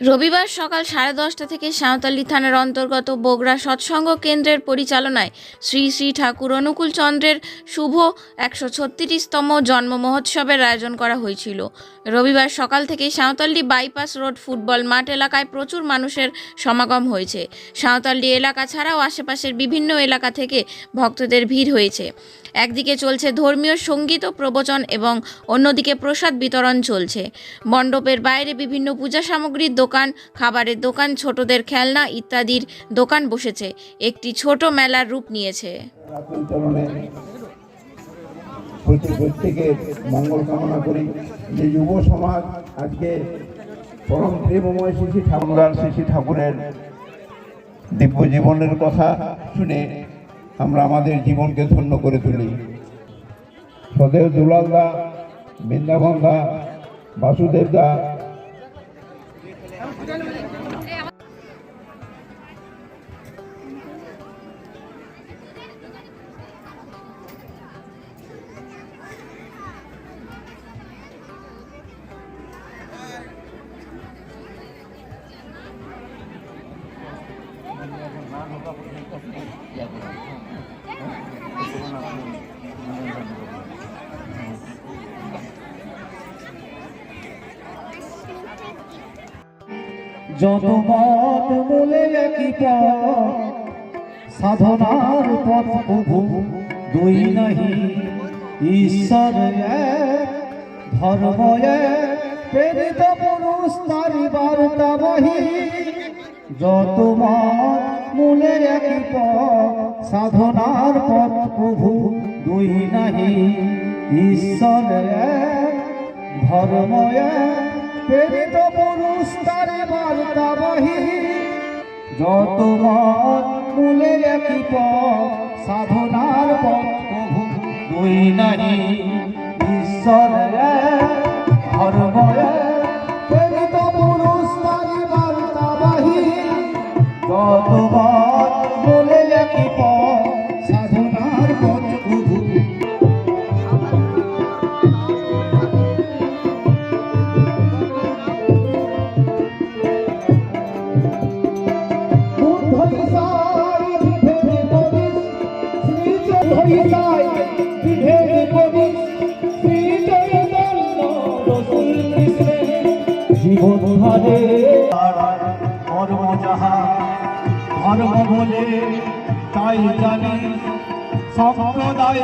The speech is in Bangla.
রবিবার সকাল সাড়ে দশটা থেকে সাঁওতালি থানার অন্তর্গত বগরা সৎসঙ্গ কেন্দ্রের পরিচালনায় শ্রী শ্রী ঠাকুর অনুকূল চন্দ্রের শুভ একশো ছত্রিশতম জন্ম মহোৎসবের আয়োজন করা হয়েছিল। রবিবার সকাল থেকে সাঁওতালডি বাইপাস রোড ফুটবল মাঠ এলাকায় প্রচুর মানুষের সমাগম হয়েছে। সাঁওতালডি এলাকা ছাড়াও আশেপাশের বিভিন্ন এলাকা থেকে ভক্তদের ভিড় হয়েছে। একদিকে চলছে ধর্মীয় সংগীত ও প্রবচন এবং অন্যদিকে প্রসাদ বিতরণ চলছে। মণ্ডপের বাইরে বিভিন্ন পূজা সামগ্রীর খাবারের দোকান, ছোটদের খেলনা ইত্যাদির দোকান বসেছে। একটি ছোট মেলার রূপ নিয়েছে। প্রত্যেকের মঙ্গল কামনা করি যে যুব সমাজ আজকে পরম প্রেমময় শ্রী ঠাকুরার ঠাকুরের দিব্য জীবনের কথা শুনে আমরা আমাদের জীবনকে ধন্য করে তুলি। সদেব দুলাল দা, বৃন্দাবন দা, বাসুদেব দা যত মত বলে একই পথ, সাধনার পথ প্রভু, দুই নাহি। ঈশ্বর ধর্ম প্রেরিত পুরুষ তারি বার্তা বহি যত মত মূলে একই পথ, সাধনার পথ প্রভু দুই নাহি। ঈশ্বর এক, ধর্ম এক, প্রেরিত পুরুষ তারি বার্তা বহি। যত মত মূলে একই পথ, সাধনার পথ প্রভু দুই নারী ঈশ্বর মত মূলে একই পথ সাধনার পথ জীবন ভাবে কর্ম যাহা ধর্ম বলে তাই জানি সম্প্রদায়